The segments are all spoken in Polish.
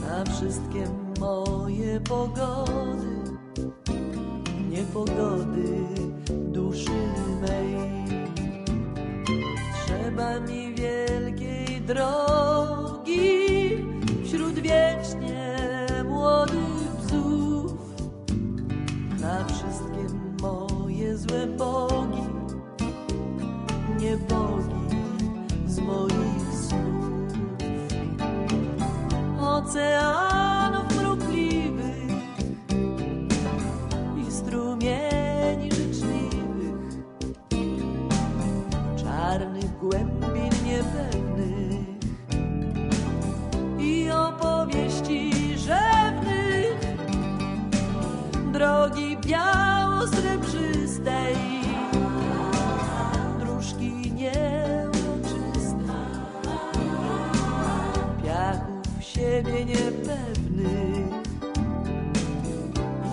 na wszystkie moje pogody, niepogody duszy mej. Trzeba mi wielkiej drogi. Czarnych głębin niepewnych i opowieści rzewnych, drogi biało-srebrzystej, dróżki nieuroczystej, piachów siebie niepewnych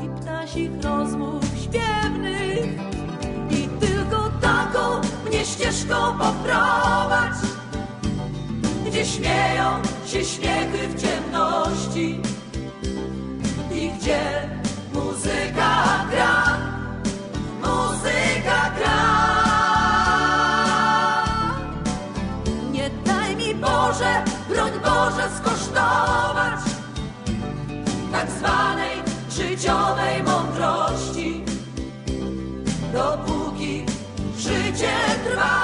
i ptasich poprowadź, gdzie śmieją się śmiechy w ciemności i gdzie muzyka gra, muzyka gra. Nie daj mi Boże, broń Boże skosztować tak zwanej życiowej mądrości, dopóki życie trwa,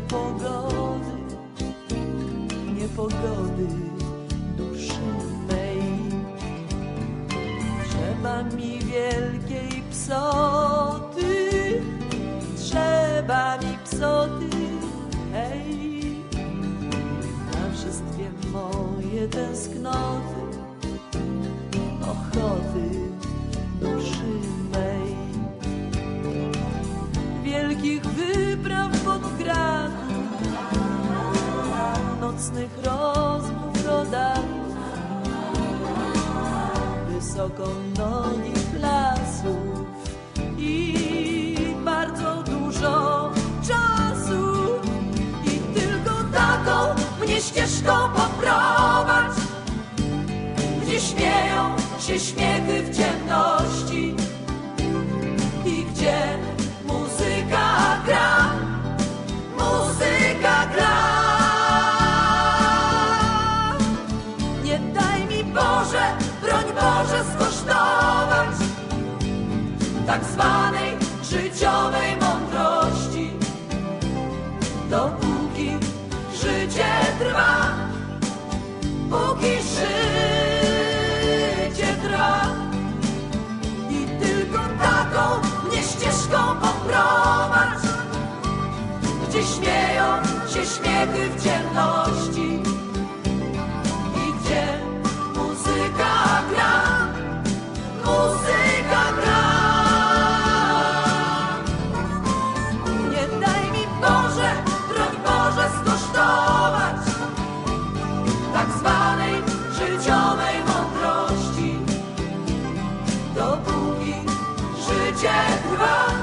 moje pogody, niepogody duszy mej. Trzeba mi wielkiej psoty, trzeba mi psoty, hej na wszystkie moje tęsknoty, nocnych rozmów rodaków, wysoko nogich lasów i bardzo dużo czasu. I tylko taką mnie ścieżką poprowadź, gdzie śmieją się śmiechy w ciemności tak zwanej życiowej mądrości, dopóki życie trwa, póki życie trwa. I tylko taką mnie ścieżką poprowadź, gdzie śmieją się śmiechy w ciemności Edinburgh.